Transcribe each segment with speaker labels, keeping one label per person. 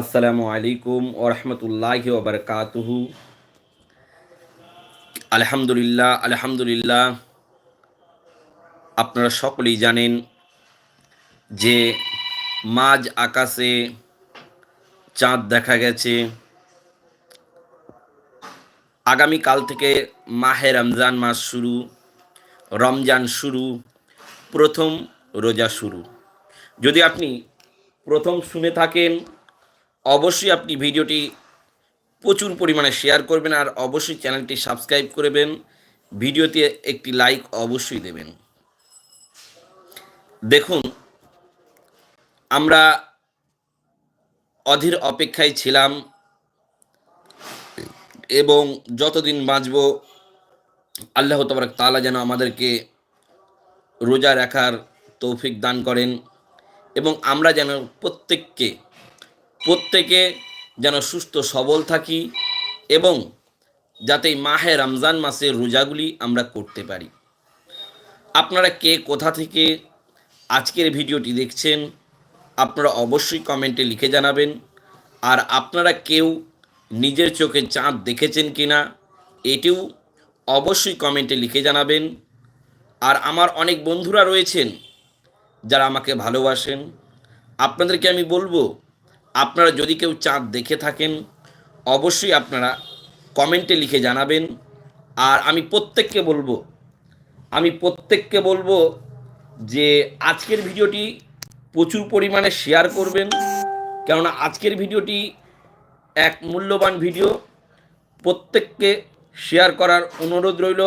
Speaker 1: আসসালামু আলাইকুম ওরহমতুল্লাহ ওবরকাতুহু আলহামদুলিল্লাহ আলহামদুলিল্লাহ। আপনারা সকলেই জানেন যে মাঝ আকাশে চাঁদ দেখা গেছে। আগামীকাল থেকে মাহে রমজান মাস শুরু, রমজান শুরু, প্রথম রোজা শুরু। যদি আপনি প্রথম শুনে থাকেন অবশ্যই আপনি ভিডিওটি প্রচুর পরিমাণে শেয়ার করবেন আর অবশ্যই চ্যানেলটি সাবস্ক্রাইব করবেন ভিডিওতে একটি লাইক অবশ্যই দেবেন। দেখুন, আমরা অধীর অপেক্ষায় ছিলাম এবং যতদিন বাঁচব, আল্লাহ তবরক তালা যেন আমাদেরকে রোজা রাখার তৌফিক দান করেন এবং আমরা যেন প্রত্যেককে প্রত্যেকে যেন সুস্থ সবল থাকি এবং যাতে মাহে রমজান মাসের রোজাগুলি আমরা করতে পারি। আপনারা কে কোথা থেকে আজকের ভিডিওটি দেখছেন, আপনারা অবশ্যই কমেন্টে লিখে জানাবেন। আর আপনারা কেউ নিজের চোখে চাঁদ দেখেছেন কি না এটিও অবশ্যই কমেন্টে লিখে জানাবেন। আর আমার অনেক বন্ধুরা রয়েছেন যারা আমাকে ভালোবাসেন। আপনাদেরকে আমি বলব আপনারা যদি কেউ চাঁদ দেখে থাকেন, অবশ্যই আপনারা কমেন্টে লিখে জানাবেন। আর আমি প্রত্যেককে বলব, আমি প্রত্যেককে বলব যে আজকের ভিডিওটি প্রচুর পরিমাণে শেয়ার করবেন। কেননা আজকের ভিডিওটি এক মূল্যবান ভিডিও। প্রত্যেককে শেয়ার করার অনুরোধ রইল।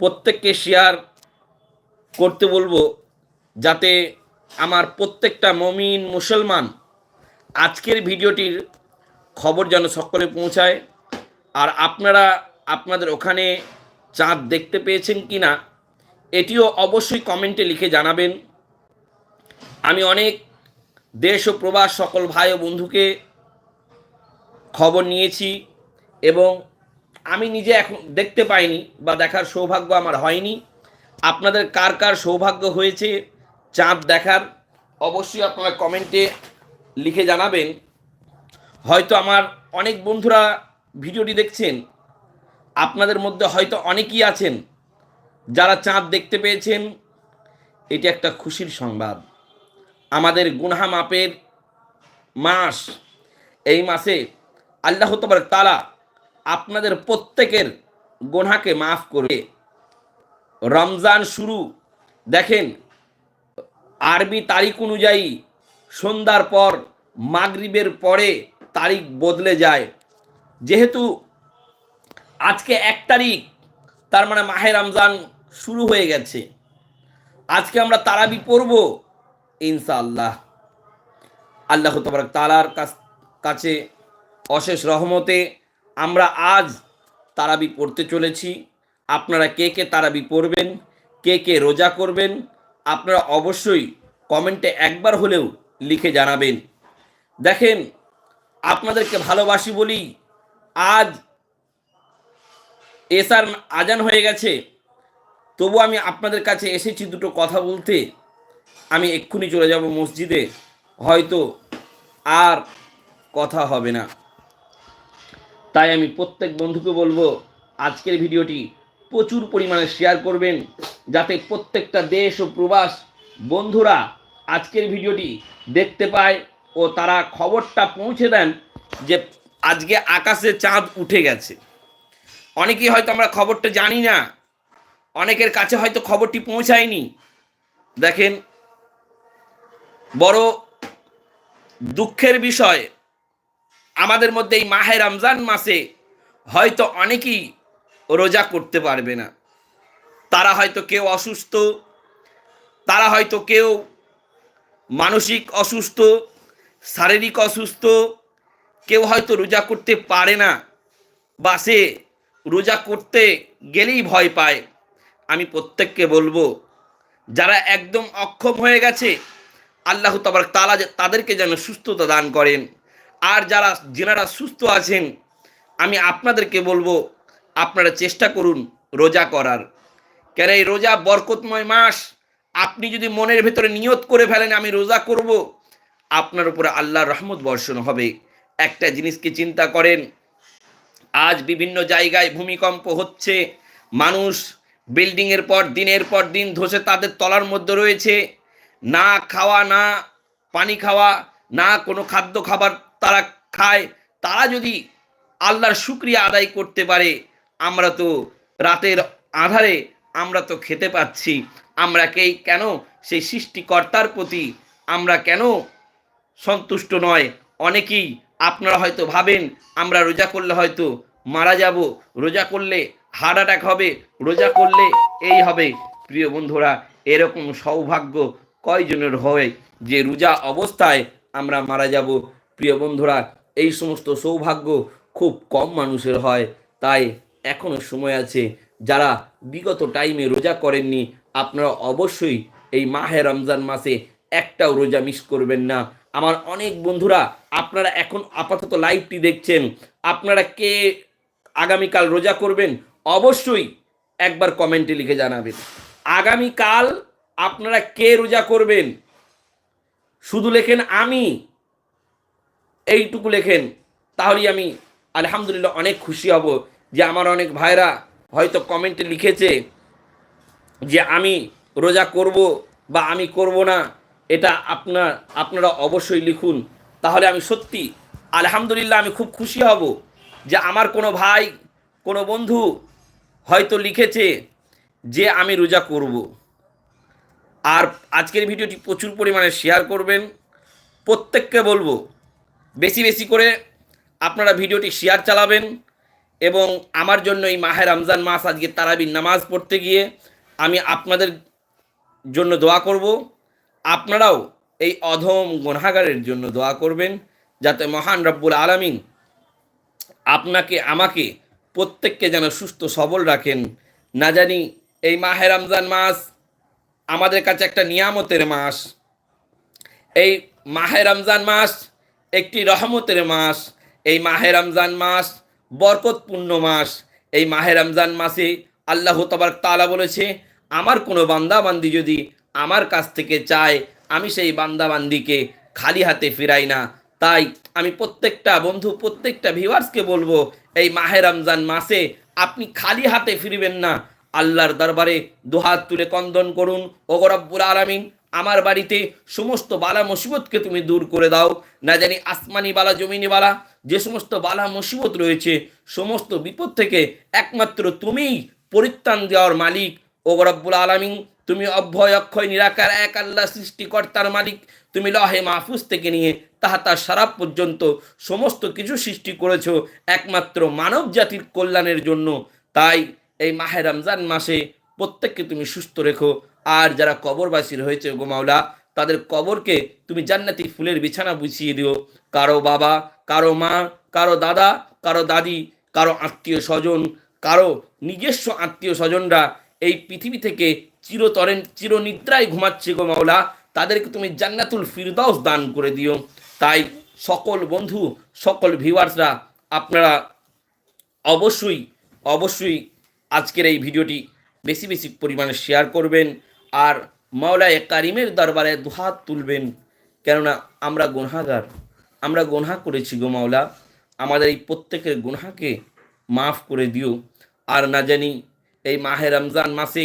Speaker 1: প্রত্যেককে শেয়ার করতে বলব যাতে আমার প্রত্যেকটা মমিন মুসলমান আজকের ভিডিওটির খবর যেন সকলে পৌঁছায়। আর আপনারা আপনাদের ওখানে চাঁদ দেখতে পেয়েছেন কি না এটিও অবশ্যই কমেন্টে লিখে জানাবেন। আমি অনেক দেশ ও প্রবাস সকল ভাই ও বন্ধুকে খবর নিয়েছি এবং আমি নিজে এখন দেখতে পাইনি বা দেখার সৌভাগ্য আমার হয়নি। আপনাদের কার কার সৌভাগ্য হয়েছে চাঁদ দেখার, অবশ্যই আপনারা কমেন্টে লিখে জানাবেন। হয়তো আমার অনেক বন্ধুরা ভিডিওটি দেখছেন। আপনাদের মধ্যে হয়তো অনেকেই আছেন যারা চাঁদ দেখতে পেয়েছেন। এটি একটা খুশির সংবাদ। আমাদের গুনহা মাপের মাস এই মাসে আল্লাহ তবার তালা আপনাদের প্রত্যেকের গোনাকে মাফ করে রমজান শুরু, দেখেন, আরবি তারিখ অনুযায়ী সন্ধ্যার পর মাগরিবের পরে তারিখ বদলে যায়। যেহেতু আজকে এক তারিখ, তার মানে মাহে রমজান শুরু হয়ে গেছে। আজকে আমরা তারাবি পড়ব ইনশাআল্লাহ। আল্লাহ তবরক তালার কাছে অশেষ রহমতে আমরা আজ তারাবি পড়তে চলেছি। আপনারা কে কে তারাবি পড়বেন, কে কে রোজা করবেন, আপনারা অবশ্যই কমেন্টে একবার হলেও লিখে জানাবেন। দেখেন, আপনাদেরকে ভালোবাসি বলি, আজ এসার আজান হয়ে গেছে। তবু আমি আপনাদের কাছে এসেছি দুটো কথা বলতে। আমি এক্ষুনি চলে যাব মসজিদে, হয়তো আর কথা হবে না। তাই আমি প্রত্যেক বন্ধুকে বলব, আজকের ভিডিওটি প্রচুর পরিমাণে শেয়ার করবেন, যাতে প্রত্যেকটা দেশ ও প্রবাস বন্ধুরা আজকের ভিডিওটি দেখতে পায় ও তারা খবরটা পৌঁছে দেন যে আজকে আকাশে চাঁদ উঠে গেছে। অনেকেই হয়তো আমরা খবরটা জানি না। অনেকের কাছে হয়তো খবরটি পৌঁছায়নি। দেখেন, বড় দুঃখের বিষয়, আমাদের মধ্যে এই মাহে রমজান মাসে হয়তো অনেকেই রোজা করতে পারবে না। তারা হয়তো কেউ অসুস্থ, তারা হয়তো কেউ মানসিক অসুস্থ, শারীরিক অসুস্থ, কেউ হয়তো রোজা করতে পারে না, বা সে রোজা করতে গেলেই ভয় পায়। আমি প্রত্যেককে বলব, যারা একদম অক্ষম হয়ে গেছে, আল্লাহ তাবার তালা তাদেরকে যেন সুস্থতা দান করেন। আর যারা, যেনারা সুস্থ আছেন, আমি আপনাদেরকে বলব, আপনারা চেষ্টা করুন রোজা করার। কেন এই রোজা বরকতময় মাস আপনি যদি মনের ভেতরে নিয়ত করে ফেলেন, আমি রোজা করব, আপনার উপরে আল্লাহর রহমত বর্ষণ হবে। একটা জিনিসকে চিন্তা করেন? আজ বিভিন্ন জায়গায় ভূমিকম্প হচ্ছে, মানুষ বিল্ডিংয়ের পর দিনের পর দিন ধসে তাদের তলার মধ্যে রয়েছে। না খাওয়া, না পানি খাওয়া, না কোনো খাদ্য খাবার তারা খায়। তারা যদি আল্লাহর শুক্রিয়া আদায় করতে পারে, আমরা তো রাতের আধারে আমরা তো খেতে পাচ্ছি। আমরা কেই কেন? সেই সৃষ্টিকর্তার প্রতি আমরা কেন সন্তুষ্ট নয়? অনেকেই আপনারা হয়তো ভাবেন, আমরা রোজা করলে হয়তো মারা যাব, রোজা করলে হার্ট অ্যাটাক হবে, রোজা করলে এই হবে। প্রিয় বন্ধুরা, এরকম সৌভাগ্য কয়জনের হয় যে রোজা অবস্থায় আমরা মারা যাব? প্রিয় বন্ধুরা, এই সমস্ত সৌভাগ্য খুব কম মানুষের হয়। তাই এখনও সময় আছে যারা বিগত টাইমে রোজা করেননি আপনারা অবশ্যই এই মাহে রমজান মাসে একটাও রোজা মিস করবেন না। আমার অনেক বন্ধুরা, আপনারা এখন আপাতত লাইভটি দেখছেন। আপনারা কে আগামীকাল রোজা করবেন? অবশ্যই একবার কমেন্টে লিখে জানাবেন। আগামীকাল আপনারা কে রোজা করবেন? শুধু লেখেন আমি, এইটুকু লেখেন। তাহলেই আমি আলহামদুলিল্লাহ অনেক খুশি হব যে আমার অনেক ভাইরা হয়তো কমেন্টে লিখেছে যে আমি রোজা করব বা আমি করব না, এটা আপনার, আপনারা অবশ্যই লিখুন। তাহলে আমি সত্যি, আলহামদুলিল্লাহ আমি খুব খুশি হব যে আমার কোনো ভাই, কোনো বন্ধু হয়তো লিখেছে যে আমি রোজা করব। আর আজকের ভিডিওটি প্রচুর পরিমাণে শেয়ার করবেন। প্রত্যেককে বলব, বেশি বেশি করে আপনারা ভিডিওটি শেয়ার চালাবেন এবং আমার জন্য এই মাহের রমজান মাস আজকে তারাবির নামাজ পড়তে গিয়ে আমি আপনাদের জন্য দোয়া করব। আপনারাও এই অধম গুনাগারের জন্য দোয়া করবেন, যাতে মহান রব্বুল আলমিন আপনাকে, আমাকে প্রত্যেককে যেন সুস্থ সবল রাখেন। না জানি এই মাহে রমজান মাস আমাদের কাছে একটা নিয়ামতের মাস। এই মাহে রমজান মাস একটি রহমতের মাস। এই মাহে রমজান মাস বরকতপূর্ণ মাস। এই মাহে রমজান মাসে আল্লাহ তবার তালা বলেছে, আমার কোনো বান্দাবান্দি যদি আমার কাছ থেকে চায়, আমি সেই বান্দাবান্দিকে খালি হাতে ফিরাই না। তাই আমি প্রত্যেকটা বন্ধু, প্রত্যেকটা ভিউয়ার্সকে বলব, এই মাহে রমজান মাসে আপনি খালি হাতে ফিরবেন না। আল্লাহর দরবারে দুহাত তুলে কন্দন করুন ও রব্বুল আলামিন, আমার বাড়িতে সমস্ত বালা মুসিবতকে তুমি দূর করে দাও। না জানি আসমানি বালা, জমিনি বালা, যে সমস্ত বালা মুসিবত রয়েছে, সমস্ত বিপদ থেকে একমাত্র তুমিই পরিত্রাণ দেওয়ার মালিক। ও রব্বুল আলামিন, তুমি অভয়, অক্ষয়, নিরাকার, এক আল্লাহ সৃষ্টিকর্তার মালিক। তুমি লহে মাহফুজ থেকে নিয়ে তাহাতা সারাপ পর্যন্ত সমস্ত কিছু সৃষ্টি করেছ একমাত্র মানব জাতির কল্যাণের জন্য। তাই এই মাহে রমজান মাসে প্রত্যেককে তুমি সুস্থ রেখো। আর যারা কবরবাসীর হয়েছে গো মাওলা, তাদের কবরকে তুমি জান্নাতি ফুলের বিছানা বুঝিয়ে দিও। কারও বাবা, কারও মা, কারও দাদা, কারও দাদি, কারও আত্মীয় স্বজন কারও নিজস্ব আত্মীয় স্বজনরা এই পৃথিবী থেকে চিরতরেন, চিরনিদ্রায় ঘুমাচ্ছে গো মাওলা। তাদেরকে তুমি জান্নাতুল ফিরদাউস দান করে দিও। তাই সকল বন্ধু, সকল ভিউয়ার্সরা আপনারা অবশ্যই অবশ্যই আজকের এই ভিডিওটি বেশি বেশি পরিমাণে শেয়ার করবেন আর মাওলায় কারিমের দরবারে দুহাত তুলবেন। কেননা আমরা গুনহাগার, আমরা গুনহা করেছি গো মাওলা। আমাদের এই প্রত্যেকের গুনহাকে মাফ করে দিও। আর না জানি এই মাহে রমজান মাসে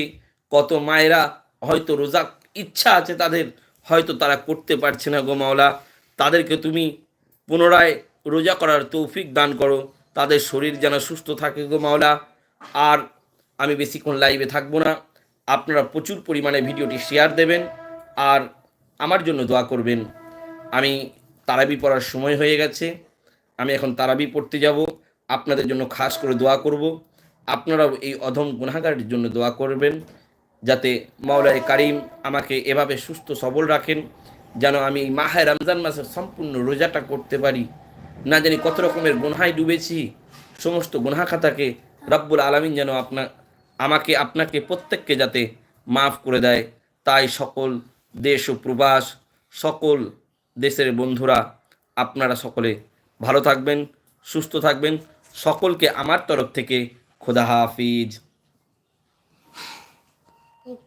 Speaker 1: কত মায়েরা হয়তো রোজা ইচ্ছা আছে তাদের, হয়তো তারা করতে পারছে না গো মাওলা। তাদেরকে তুমি পুনরায় রোজা করার তৌফিক দান করো, তাদের শরীর যেন সুস্থ থাকে গো মাওলা। আর আমি বেশিক্ষণ লাইভে থাকব না, আপনারা প্রচুর পরিমাণে ভিডিওটি শেয়ার দেবেন, আর আমার জন্য দোয়া করবেন। আমি তারাবি পড়ার সময় হয়ে গেছে, আমি এখন তারাবি পড়তে যাব, আপনাদের জন্য খাস করে দোয়া করব। আপনারাও এই অধম গুনাগারের জন্য দোয়া করবেন, যাতে মাওলায় কারিম আমাকে এভাবে সুস্থ সবল রাখেন, যেন আমি এই মাহে রমজান মাসের সম্পূর্ণ রোজাটা করতে পারি। না জানি কত রকমের গুনহায় ডুবেছি, সমস্ত গুনহা খাতাকে রব্বুল আলমিন যেন আপনার আমাকে, আপনাকে প্রত্যেককে যাতে মাফ করে দেয়। তাই সকল দেশ ও প্রবাস, সকল দেশের বন্ধুরা, আপনারা সকলে ভালো থাকবেন, সুস্থ থাকবেন। সকলকে আমার তরফ থেকে খোদা হাফিজ